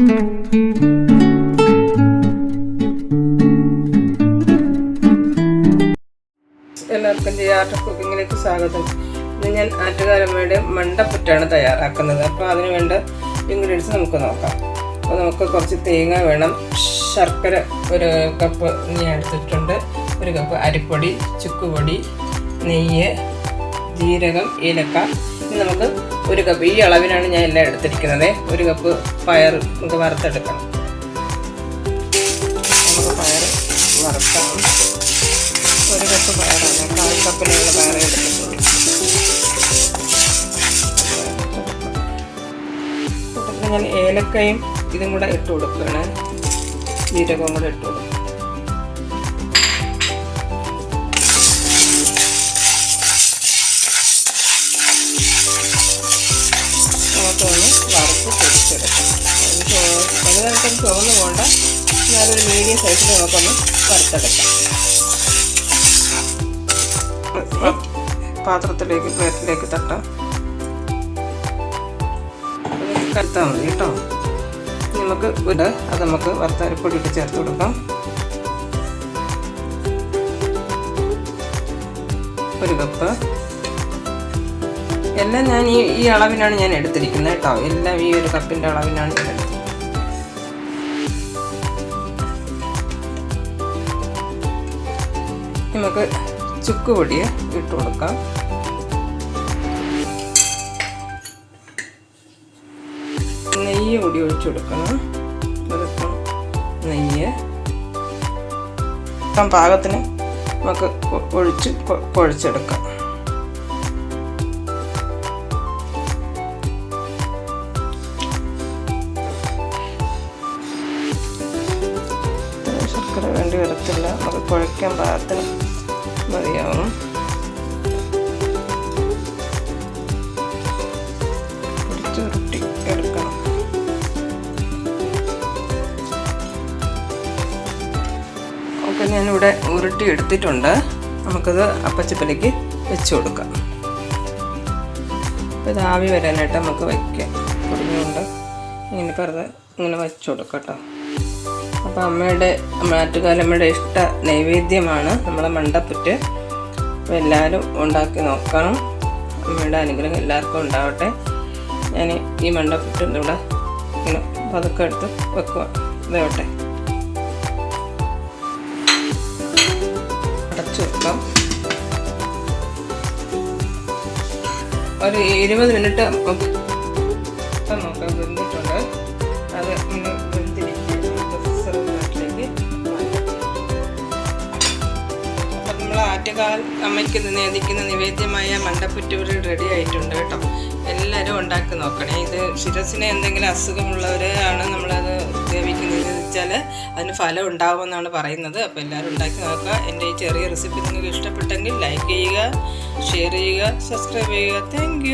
എല്ലാവർക്കും ചെയ്യാട്ട കുക്കിങ്ങിലേക്ക് സ്വാഗതം. ഇന്ന് ഞാൻ ആറ്റുകാരമ്മയുടെ മണ്ടപ്പുറ്റാണ് തയ്യാറാക്കുന്നത്. അപ്പോൾ അതിന് വേണ്ട ഇൻഗ്രീഡിയൻസ് നമുക്ക് നോക്കാം. അപ്പോൾ നമുക്ക് കുറച്ച് തേങ്ങ വേണം. ശർക്കര ഒരു കപ്പ് ഞാൻ എടുത്തിട്ടുണ്ട്. ഒരു കപ്പ് അരിപ്പൊടി ചുക്കുപൊടി നെയ്യ് ജീരകം ഏലക്ക. ഇനി നമുക്ക് ഒരു കപ്പ് ഈ അളവിനാണ് ഞാൻ എല്ലാം എടുത്തിരിക്കുന്നത്. ഒരു കപ്പ് പയർ നമുക്ക് വറുത്തെടുക്കണം നമുക്ക് പയർ വറുക്കാം. ഒരു കപ്പ് പയറാണ്. കാൽ കപ്പിലുള്ള പയർ എടുത്തിട്ടുള്ളൂ കൂട്ടത്തിൽ ഞാൻ ഏലക്കയും ഇതും കൂടെ ഇട്ട് കൊടുക്കുകയാണ്. ജീരകവും കൂടെ ഇട്ട് കൊടുക്കും. വറുത്ത് പൊടിച്ചെടുക്കാം അത് വലുതായിട്ടൊന്നും ചുവന്ന് പോകണ്ട ഞാനൊരു മീഡിയം സൈസിൽ നമുക്കൊന്ന് വറുത്തെടുക്കാം പാത്രത്തിലേക്ക് പ്ലേറ്റിലേക്ക് തട്ടാം. കരുത്താൽ മതി കേട്ടോ. നമുക്ക് ഇവിടെ അത് നമുക്ക് വറുത്തരപ്പൊടി ഇട്ട് ചേർത്ത് കൊടുക്കാം. ഒരു കപ്പ് എല്ലാം ഞാൻ ഈ ഈ അളവിനാണ് ഞാൻ എടുത്തിരിക്കുന്നത് കേട്ടോ. എല്ലാം ഈ ഒരു കപ്പിന്റെ അളവിനാണ് എടുത്തത് നമുക്ക് ചുക്ക് പൊടി ഇട്ട് കൊടുക്കാം. നെയ്യ് പൊടി ഒഴിച്ചു കൊടുക്കണം. നെയ്യ്. നെയ്യ് പാകത്തിന് നമുക്ക് ഒഴിച്ച് കുഴച്ചെടുക്കാം. വേണ്ടി വരത്തില്ല. അത് കുഴയ്ക്കാൻ പാകത്തിന് മതിയാവും. ഞാനിവിടെ ഉരുട്ടി എടുത്തിട്ടുണ്ട്. നമുക്കത് അപ്പച്ചപ്പലിക്ക് വെച്ച് കൊടുക്കാം. അപ്പോൾ ഇത് ആവി വരാനായിട്ട് നമുക്ക് വയ്ക്കാം. പൊടിഞ്ഞുകൊണ്ട്. ഇങ്ങനെ പറഞ്ഞ് ഇങ്ങനെ വെച്ച് കൊടുക്കാം കേട്ടോ. അപ്പോൾ അമ്മയുടെ മാറ്റുകാലമ്മയുടെ ഇഷ്ട നൈവേദ്യമാണ് നമ്മളെ മണ്ടപ്പുറ്റ്. അപ്പോൾ എല്ലാവരും ഉണ്ടാക്കി നോക്കണം. അമ്മയുടെ അനുഗ്രഹം എല്ലാവർക്കും ഉണ്ടാവട്ടെ. ഞാൻ ഈ മണ്ടപ്പുറ്റ് ഇവിടെ ഇങ്ങനെ പതുക്കെ എടുത്ത് വെക്കുക ഇതോട്ടെ. അടച്ചു വെക്കാം. ഒരു ഇരുപത് മിനിറ്റ് നോക്കാം. വെന്തിട്ടുണ്ട്? അത് ആറ്റുകാൽ അമ്മയ്ക്ക് നേദിക്കുന്ന നിവേദ്യമായ മണ്ടപ്പുറ്റൂരിൽ റെഡി ആയിട്ടുണ്ട് കേട്ടോ. എല്ലാവരും ഉണ്ടാക്കി നോക്കണേ. ഇത് ശിരസിന് എന്തെങ്കിലും അസുഖമുള്ളവരാണ് നമ്മളത് ഉപയോഗിക്കുന്നത് വെച്ചാൽ അതിന് ഫലം ഉണ്ടാവുമെന്നാണ് പറയുന്നത്. അപ്പോൾ എല്ലാവരും ഉണ്ടാക്കി നോക്കുക. എന്റെ ഈ ചെറിയ റെസിപ്പി നിങ്ങൾക്ക് ഇഷ്ടപ്പെട്ടെങ്കിൽ ലൈക്ക് ചെയ്യുക ഷെയർ ചെയ്യുക സബ്സ്ക്രൈബ് ചെയ്യുക. താങ്ക്